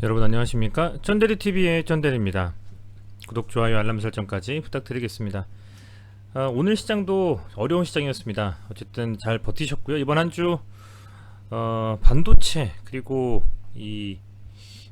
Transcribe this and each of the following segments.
여러분 안녕하십니까? 쩐데리TV의 쩐데리입니다. 구독, 좋아요, 알람 설정까지 부탁드리겠습니다. 아, 오늘 시장도 어려운 시장이었습니다. 어쨌든 잘 버티셨고요. 이번 한주 어, 반도체 그리고 이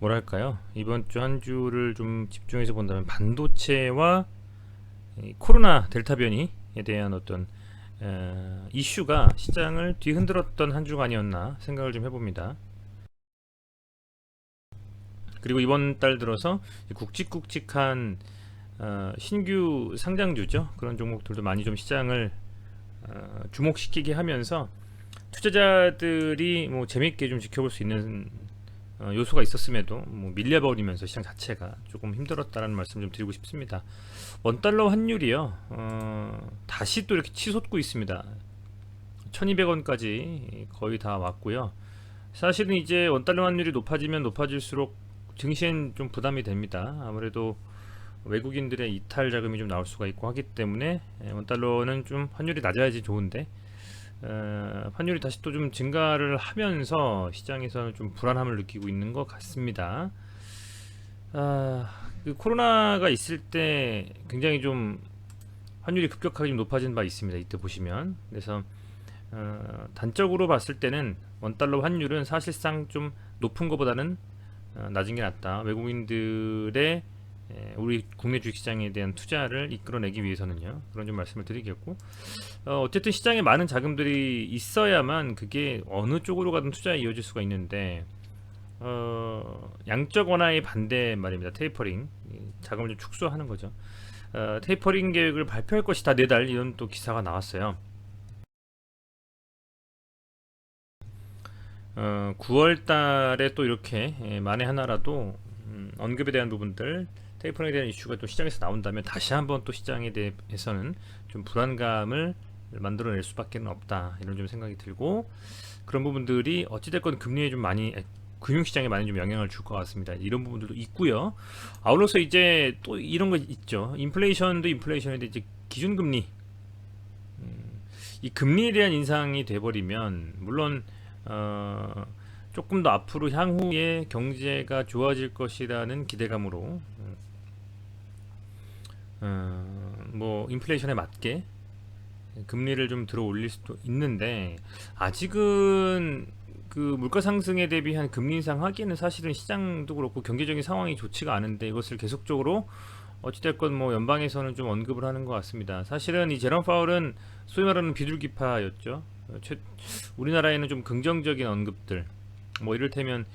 뭐랄까요? 이번 주 한 주를 좀 집중해서 본다면 반도체와 이 코로나 델타 변이에 대한 어떤 에, 이슈가 시장을 뒤흔들었던 한 주가 아니었나 생각을 좀 해봅니다 그리고 이번 달 들어서 굵직굵직한 어, 신규 상장주죠 그런 종목들도 많이 좀 시장을 어, 주목시키게 하면서 투자자들이 뭐 재밌게 좀 지켜볼 수 있는 어, 요소가 있었음에도 뭐 밀려버리면서 시장 자체가 조금 힘들었다라는 말씀 좀 드리고 싶습니다. 원 달러 환율이요 어, 다시 또 이렇게 치솟고 있습니다. 1200원까지 거의 다 왔고요. 사실은 이제 원 달러 환율이 높아지면 높아질수록 증시엔 좀 부담이 됩니다. 아무래도 외국인들의 이탈 자금이 좀 나올 수가 있고 하기 때문에 예, 원달러는 좀 환율이 낮아야지 좋은데 어, 환율이 다시 또 좀 증가를 하면서 시장에서는 좀 불안함을 느끼고 있는 것 같습니다. 아, 그 코로나가 있을 때 굉장히 좀 환율이 급격하게 좀 높아진 바 있습니다. 이때 보시면 그래서 어, 단적으로 봤을 때는 원달러 환율은 사실상 좀 높은 것보다는 어, 낮은 게 낫다. 외국인들의 에, 우리 국내 주식시장에 대한 투자를 이끌어내기 위해서는요. 그런 좀 말씀을 드리겠고 어, 어쨌든 시장에 많은 자금들이 있어야만 그게 어느 쪽으로 가든 투자에 이어질 수가 있는데 어, 양적 완화의 반대 말입니다. 테이퍼링 이 자금을 좀 축소하는 거죠. 어, 테이퍼링 계획을 발표할 것이다 내달 이런 또 기사가 나왔어요. 어, 9월 달에 또 이렇게 예, 만에 하나라도 음, 언급에 대한 부분들 테이퍼링에 대한 이슈가 또 시장에서 나온다면 다시 한번 또 시장에 대해서는 좀 불안감을 만들어낼 수밖에 없다. 이런 좀 생각이 들고 그런 부분들이 어찌됐건 금리에 좀 많이 에, 금융시장에 많이 좀 영향을 줄 것 같습니다. 이런 부분들도 있고요. 아울러서 이제 또 이런 거 있죠. 인플레이션도 인플레이션인데 이제 기준금리. 음, 이 금리에 대한 인상이 돼버리면 물론 어, 조금 더 앞으로 향후에 경제가 좋아질 것이라는 기대감으로 어, 뭐 인플레이션에 맞게 금리를 좀 들어 올릴 수도 있는데 아직은 그 물가 상승에 대비한 금리 인상 하기에는 사실은 시장도 그렇고 경제적인 상황이 좋지가 않은데 이것을 계속적으로 어찌됐건 뭐 연방에서는 좀 언급을 하는 것 같습니다. 사실은 이 제롬 파월은 소위 말하는 비둘기파였죠. 우리나라에는 좀 긍정적인 언급들 뭐 이를테면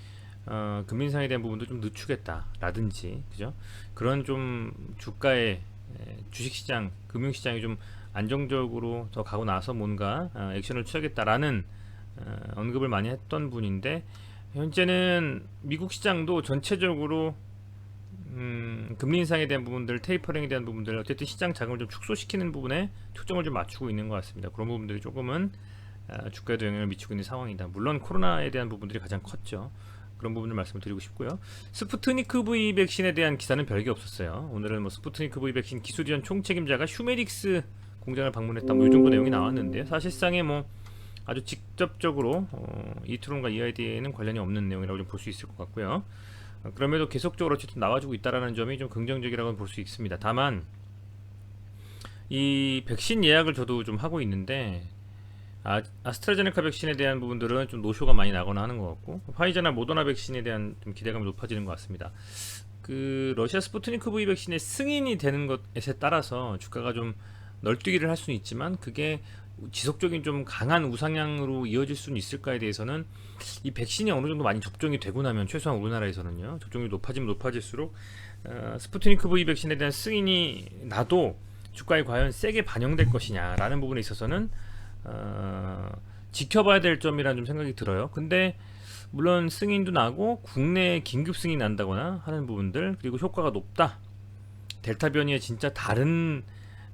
어, 금리 인상에 대한 부분도 좀 늦추겠다라든지 그죠? 그런 좀 주가의 에, 주식시장, 금융시장이 좀 안정적으로 더 가고 나서 뭔가 어, 액션을 취하겠다라는 어, 언급을 많이 했던 분인데 현재는 미국 시장도 전체적으로 음, 금리 인상에 대한 부분들, 테이퍼링에 대한 부분들, 어쨌든 시장 자금을 좀 축소시키는 부분에 초점을 좀 맞추고 있는 것 같습니다. 그런 부분들이 조금은 아, 주가에도 영향을 미치고 있는 상황이다. 물론 코로나에 대한 부분들이 가장 컸죠. 그런 부분을 말씀을 드리고 싶고요. 스푸트니크 V 백신에 대한 기사는 별게 없었어요. 오늘은 뭐 스푸트니크 V 백신 기술위원 총책임자가 휴메릭스 공장을 방문했다. 뭐 이 정도 내용이 나왔는데 사실상에 뭐 아주 직접적으로 어, 이트론과 EID에는 관련이 없는 내용이라고 좀 볼 수 있을 것 같고요. 어, 그럼에도 계속적으로 어쨌든 나와주고 있다라는 점이 좀 긍정적이라고 볼 수 있습니다. 다만 이 백신 예약을 저도 좀 하고 있는데 아, 아스트라제네카 백신에 대한 부분들은 좀 노쇼가 많이 나거나 하는 것 같고 화이자나 모더나 백신에 대한 좀 기대감이 높아지는 것 같습니다. 그 러시아 스푸트니크 V 백신의 승인이 되는 것에 따라서 주가가 좀 널뛰기를 할 수는 있지만 그게 지속적인 좀 강한 우상향으로 이어질 수는 있을까에 대해서는 이 백신이 어느 정도 많이 접종이 되고 나면 최소한 우리나라에서는요 접종이 높아지면 높아질수록 어, 스푸트니크 V 백신에 대한 승인이 나도 주가에 과연 세게 반영될 것이냐라는 부분에 있어서는 어, 지켜봐야 될 점이라는 좀 생각이 들어요. 근데 물론 승인도 나고 국내 긴급 승인 난다거나 하는 부분들 그리고 효과가 높다. 델타 변이의 진짜 다른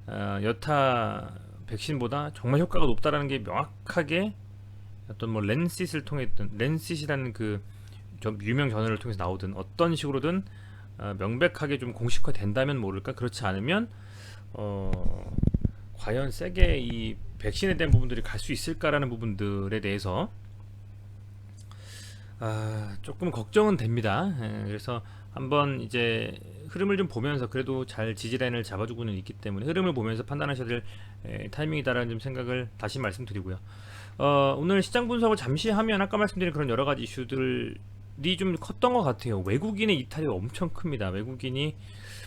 어, 여타 백신보다 정말 효과가 높다라는 게 명확하게 어떤 뭐 렌시스를 통했던 렌시스라는 그 좀 유명 저널을 통해서 나오든 어떤 식으로든 어, 명백하게 좀 공식화 된다면 모를까 그렇지 않으면 어, 과연 세게 이 백신에 대한 부분들이 갈 수 있을까라는 부분들에 대해서 아, 조금 걱정은 됩니다. 예, 그래서 한번 이제 흐름을 좀 보면서 그래도 잘 지지라인을 잡아주고는 있기 때문에 흐름을 보면서 판단하셔야 될 에, 타이밍이다라는 좀 생각을 다시 말씀드리고요. 어, 오늘 시장 분석을 잠시 하면 아까 말씀드린 그런 여러 가지 이슈들이 좀 컸던 것 같아요. 외국인의 이탈이 엄청 큽니다. 외국인이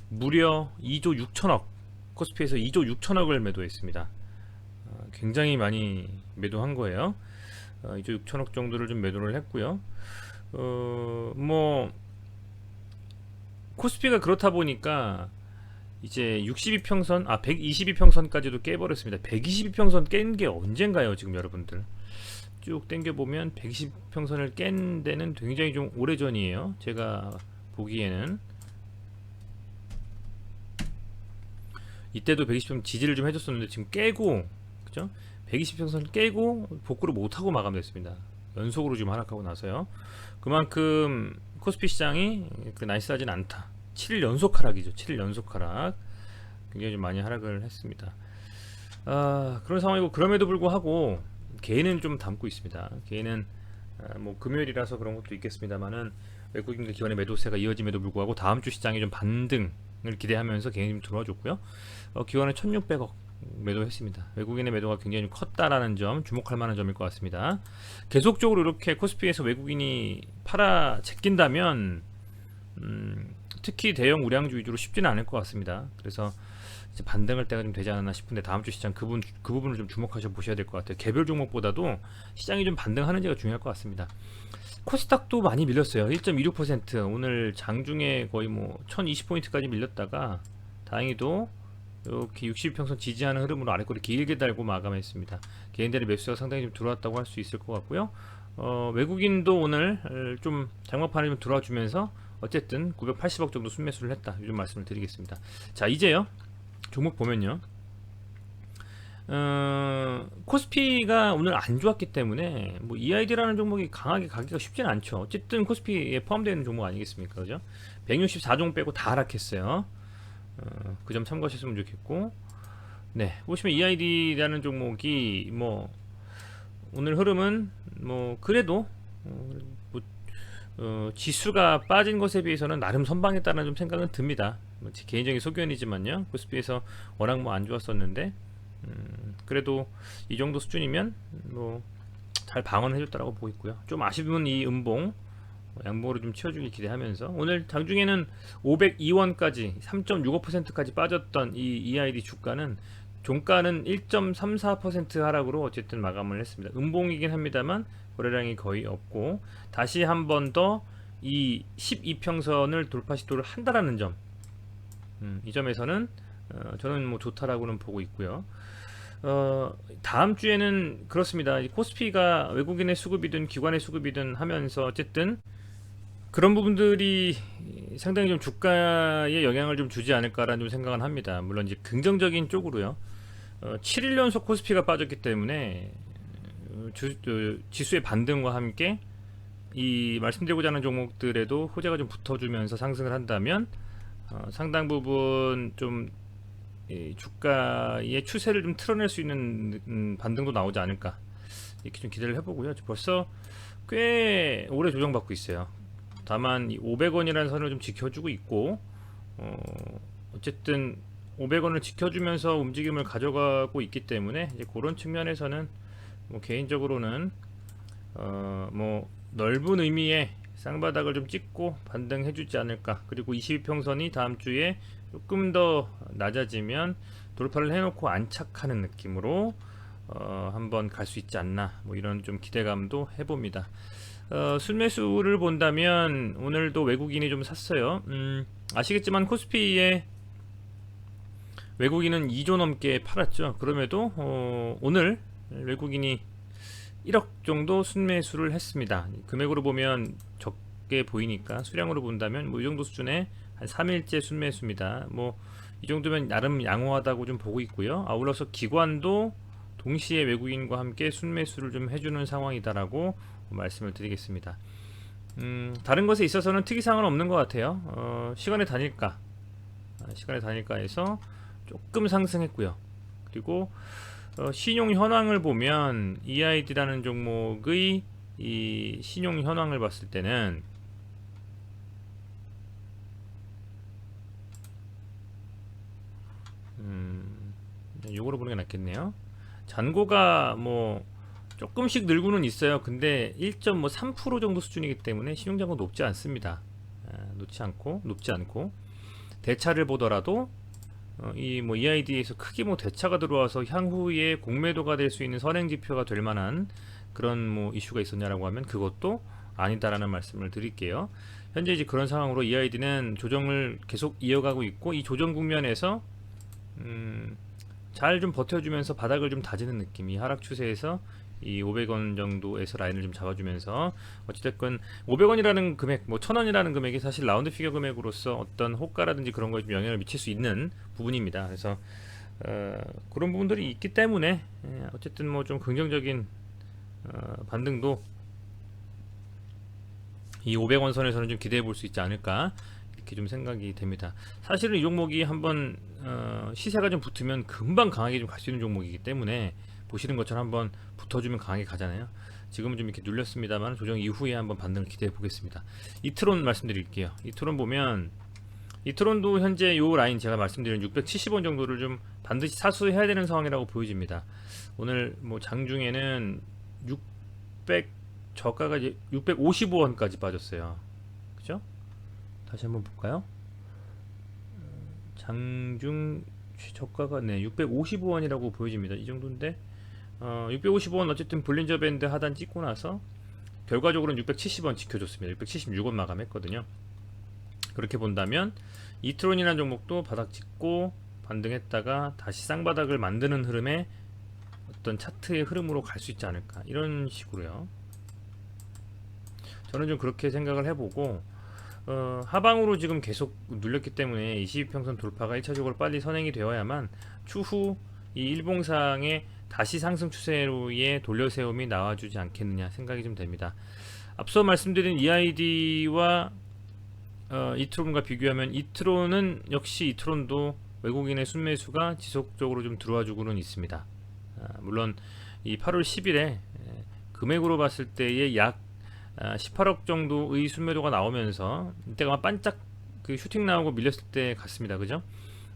무려 2조 6천억 코스피에서 2조 6천억을 매도했습니다. 어, 굉장히 많이 매도한 거예요. 어, 2조 6천억 정도를 좀 매도를 했고요. 어, 뭐 코스피가 그렇다 보니까 이제 62평선, 아 122평선까지도 깨버렸습니다. 122평선 깬 게 언젠가요, 지금 여러분들? 쭉 당겨 보면 120평선을 깬 데는 굉장히 좀 오래 전이에요. 제가 보기에는 이때도 120평 지지를 좀 해줬었는데 지금 깨고 그죠? 120평선 깨고 복구를 못하고 마감됐습니다. 연속으로 지금 하락하고 나서요. 그만큼 코스피 시장이 그 나이스하진 않다. 7일 연속 하락이죠. 7일 연속 하락. 굉장히 좀 많이 하락을 했습니다. 아, 그런 상황이고 그럼에도 불구하고 개인은 좀 담고 있습니다. 개인은 아, 뭐 금요일이라서 그런 것도 있겠습니다만은 외국인과 기관의 매도세가 이어짐에도 불구하고 다음 주 시장이 좀 반등을 기대하면서 좀 들어와줬고요. 어, 기관은 1,600억 매도했습니다. 외국인의 매도가 굉장히 좀 컸다라는 점 주목할 만한 점일 것 같습니다. 계속적으로 이렇게 코스피에서 외국인이 팔아 제낀다면 음, 특히 대형 우량주 위주로 쉽지는 않을 것 같습니다. 그래서 이제 반등할 때가 좀 되지 않았나 싶은데 다음 주 시장 그, 부분, 그 부분을 좀 주목하셔 보셔야 될 것 같아요. 개별 종목보다도 시장이 좀 반등하는지가 중요할 것 같습니다. 코스닥도 많이 밀렸어요. 1.26% 오늘 장중에 거의 뭐 1020포인트까지 밀렸다가 다행히도 이렇게 60평선 지지하는 흐름으로 아래꼬리 길게 달고 마감했습니다. 개인들의 매수가 상당히 좀 들어왔다고 할 수 있을 것 같고요. 어, 외국인도 오늘 좀 장막판에 좀 들어와주면서 어쨌든 980억 정도 순매수를 했다. 요즘 말씀을 드리겠습니다. 자 이제요 종목 보면요. 어, 코스피가 오늘 안 좋았기 때문에 뭐 EID라는 종목이 강하게 가기가 쉽지는 않죠. 어쨌든 코스피에 포함되어 있는 종목 아니겠습니까, 그죠? 164종 빼고 다 하락했어요. 어, 그 점 참고하셨으면 좋겠고, 네 보시면 EID라는 종목이 뭐 오늘 흐름은 뭐 그래도 어, 뭐, 어, 지수가 빠진 것에 비해서는 나름 선방했다는 좀 생각은 듭니다. 뭐 제 개인적인 소견이지만요. 코스피에서 워낙 뭐 안 좋았었는데 음, 그래도 이 정도 수준이면 뭐 잘 방어는 해줬다라고 보고 있고요. 좀 아쉬운 이 음봉 양봉으로 좀 치워주길 기대하면서 오늘 장중에는 502원까지 3.65%까지 빠졌던 이 EID 주가는 종가는 1.34% 하락으로 어쨌든 마감을 했습니다. 음봉이긴 합니다만 거래량이 거의 없고 다시 한 번 더 이 12평선을 돌파 시도를 한다라는 점, 음, 이 점에서는 어, 저는 뭐 좋다라고는 보고 있고요. 어, 다음 주에는 그렇습니다. 이 코스피가 외국인의 수급이든 기관의 수급이든 하면서 어쨌든 그런 부분들이 상당히 좀 주가에 영향을 좀 주지 않을까라는 좀 생각은 합니다. 물론 이제 긍정적인 쪽으로요. 어, 7일 연속 코스피가 빠졌기 때문에 어, 주, 어, 지수의 반등과 함께 이 말씀드리고자 하는 종목들에도 호재가 좀 붙어주면서 상승을 한다면 어, 상당 부분 좀이 주가의 추세를 좀 틀어낼 수 있는 음, 반등도 나오지 않을까 이렇게 좀 기대를 해보고요. 벌써 꽤 오래 조정받고 있어요. 다만 500원이라는 선을 좀 지켜주고 있고 어, 어쨌든 500원을 지켜주면서 움직임을 가져가고 있기 때문에 이제 그런 측면에서는 뭐 개인적으로는 어, 뭐 넓은 의미의 쌍바닥을 좀 찍고 반등해주지 않을까 그리고 22평선이 다음 주에 조금 더 낮아지면 돌파를 해놓고 안착하는 느낌으로 어, 한번 갈 수 있지 않나 뭐 이런 좀 기대감도 해봅니다. 어, 순매수를 본다면 오늘도 외국인이 좀 샀어요. 음, 아시겠지만 코스피에 외국인은 2조 넘게 팔았죠. 그럼에도 어, 오늘 외국인이 1억 정도 순매수를 했습니다. 금액으로 보면 적게 보이니까 수량으로 본다면 뭐 이 정도 수준의 한 3일째 순매수입니다. 뭐 이 정도면 나름 양호하다고 좀 보고 있고요. 아울러서 기관도 동시에 외국인과 함께 순매수를 좀 해주는 상황이다라고 말씀을 드리겠습니다. 음, 다른 것에 있어서는 특이사항은 없는 것 같아요. 어, 시간의 단일가, 아, 시간의 단일가에서 조금 상승했고요. 그리고 어, 신용 현황을 보면 EID라는 종목의 이이 신용 현황을 봤을 때는 음, 요거로 보는 게 낫겠네요. 잔고가 뭐 조금씩 늘고는 있어요. 근데 1.3% 정도 수준이기 때문에 신용잔고 높지 않습니다. 아, 높지 않고 높지 않고 대차를 보더라도 어, 이뭐 EID에서 크게 뭐 대차가 들어와서 향후에 공매도가 될 수 있는 선행 지표가 될 만한 그런 뭐 이슈가 있었냐라고 하면 그것도 아니다라는 말씀을 드릴게요. 현재 이제 그런 상황으로 EID는 조정을 계속 이어가고 있고 이 조정 국면에서 음, 잘 좀 버텨주면서 바닥을 좀 다지는 느낌 이 하락 추세에서 이 500원 정도에서 라인을 좀 잡아주면서 어찌됐건 500원이라는 금액, 뭐 1000원이라는 금액이 사실 라운드 피겨 금액으로서 어떤 호가라든지 그런 거에 좀 영향을 미칠 수 있는 부분입니다. 그래서 어, 그런 부분들이 있기 때문에 예, 어쨌든 뭐 좀 긍정적인 어, 반등도 이 500원 선에서는 좀 기대해 볼 수 있지 않을까 이렇게 좀 생각이 됩니다. 사실은 이 종목이 한번 어, 시세가 좀 붙으면 금방 강하게 좀 갈 수 있는 종목이기 때문에 보시는 것처럼 한번 붙어주면 강하게 가잖아요. 지금은 좀 이렇게 눌렸습니다만 조정 이후에 한번 반등을 기대해 보겠습니다. 이트론 말씀드릴게요. 이트론 보면 이트론도 현재 요 라인 제가 말씀드린 670원 정도를 좀 반드시 사수해야 되는 상황이라고 보여집니다. 오늘 뭐 장중에는 600 저가가 이제 655원까지 빠졌어요. 그죠? 다시 한번 볼까요? 장중 저가가 네 655원이라고 보여집니다. 이 정도인데 어, 655원 어쨌든 볼린저 밴드 하단 찍고 나서 결과적으로는 670원 지켜줬습니다. 676원 마감했거든요. 그렇게 본다면 이트론이라는 종목도 바닥 찍고 반등했다가 다시 쌍바닥을 만드는 흐름에 어떤 차트의 흐름으로 갈 수 있지 않을까 이런 식으로요. 저는 좀 그렇게 생각을 해보고 어, 하방으로 지금 계속 눌렸기 때문에 22평선 돌파가 1차적으로 빨리 선행이 되어야만 추후 이 일봉상의 다시 상승 추세로의 돌려세움이 나와주지 않겠느냐 생각이 좀 됩니다. 앞서 말씀드린 EID와 어, 이트론과 비교하면 이트론은 역시 이트론도 외국인의 순매수가 지속적으로 좀 들어와주고는 있습니다. 아, 물론 이 8월 10일에 금액으로 봤을 때의 약 18억 정도의 순매도가 나오면서 이때가 반짝 그 슈팅 나오고 밀렸을 때 같습니다. 그죠?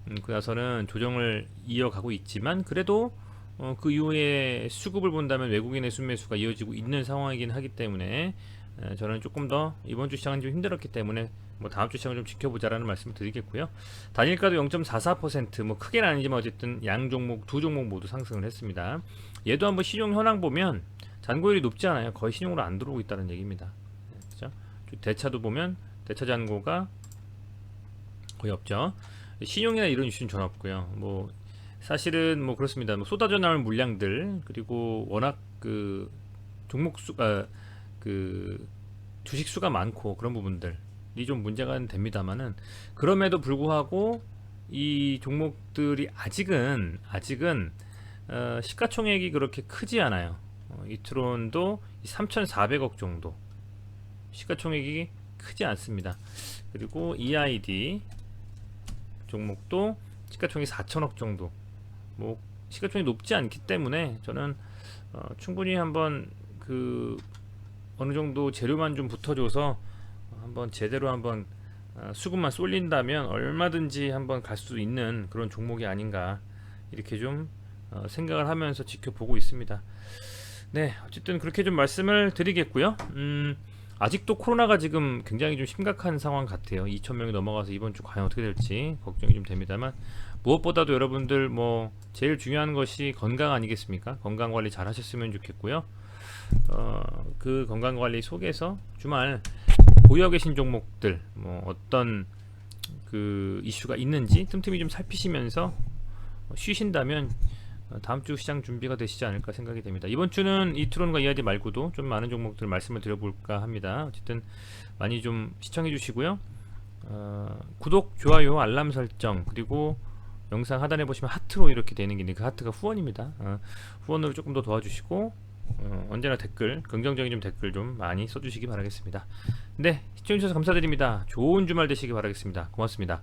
음, 그 나서는 조정을 이어가고 있지만 그래도 어, 그 이후에 수급을 본다면 외국인의 순매수가 이어지고 있는 상황이긴 하기 때문에 에, 저는 조금 더 이번 주 시장은 좀 힘들었기 때문에 뭐 다음 주 시장을 좀 지켜보자라는 말씀을 드리겠고요. 단일가도 0.44%뭐 크게는 아니지만 어쨌든 양 종목 두 종목 모두 상승을 했습니다. 얘도 한번 신용 현황 보면 잔고율이 높지 않아요. 거의 신용으로 안 들어오고 있다는 얘기입니다. 네, 그죠? 대차도 보면 대차 잔고가 거의 없죠. 신용이나 이런 이슈는 전혀 없고요. 뭐 사실은 뭐 그렇습니다. 뭐 쏟아져 나올 물량들 그리고 워낙 그 종목 수가 그 주식 수가 많고 그런 부분들이 좀 문제가 됩니다만은 그럼에도 불구하고 이 종목들이 아직은 아직은 어, 시가총액이 그렇게 크지 않아요. 어, 이트론도 3,400억 정도 시가총액이 크지 않습니다. 그리고 EID 종목도 시가총액 4천억 정도 뭐 시가총액이 높지 않기 때문에 저는 어, 충분히 한번 그 어느 정도 재료만 좀 붙어줘서 한번 제대로 한번 어, 수급만 쏠린다면 얼마든지 한번 갈 수 있는 그런 종목이 아닌가 이렇게 좀 어, 생각을 하면서 지켜보고 있습니다. 네, 어쨌든 그렇게 좀 말씀을 드리겠고요. 음, 아직도 코로나가 지금 굉장히 좀 심각한 상황 같아요. 2천 명이 넘어가서 이번 주 과연 어떻게 될지 걱정이 좀 됩니다만 무엇보다도 여러분들 뭐 제일 중요한 것이 건강 아니겠습니까? 건강 관리 잘 하셨으면 좋겠고요. 어, 그 건강 관리 속에서 주말 보유하고 계신 종목들 뭐 어떤 그 이슈가 있는지 틈틈이 좀 살피시면서 쉬신다면 다음 주 시장 준비가 되시지 않을까 생각이 됩니다. 이번 주는 이트론과 이아디 말고도 좀 많은 종목들 말씀을 드려볼까 합니다. 어쨌든 많이 좀 시청해 주시고요. 어, 구독, 좋아요, 알람 설정 그리고 영상 하단에 보시면 하트로 이렇게 되는 게 있는데 그 하트가 후원입니다. 어, 후원으로 조금 더 도와주시고 어, 언제나 댓글 긍정적인 좀 댓글 좀 많이 써주시기 바라겠습니다. 네 시청해주셔서 감사드립니다. 좋은 주말 되시기 바라겠습니다. 고맙습니다.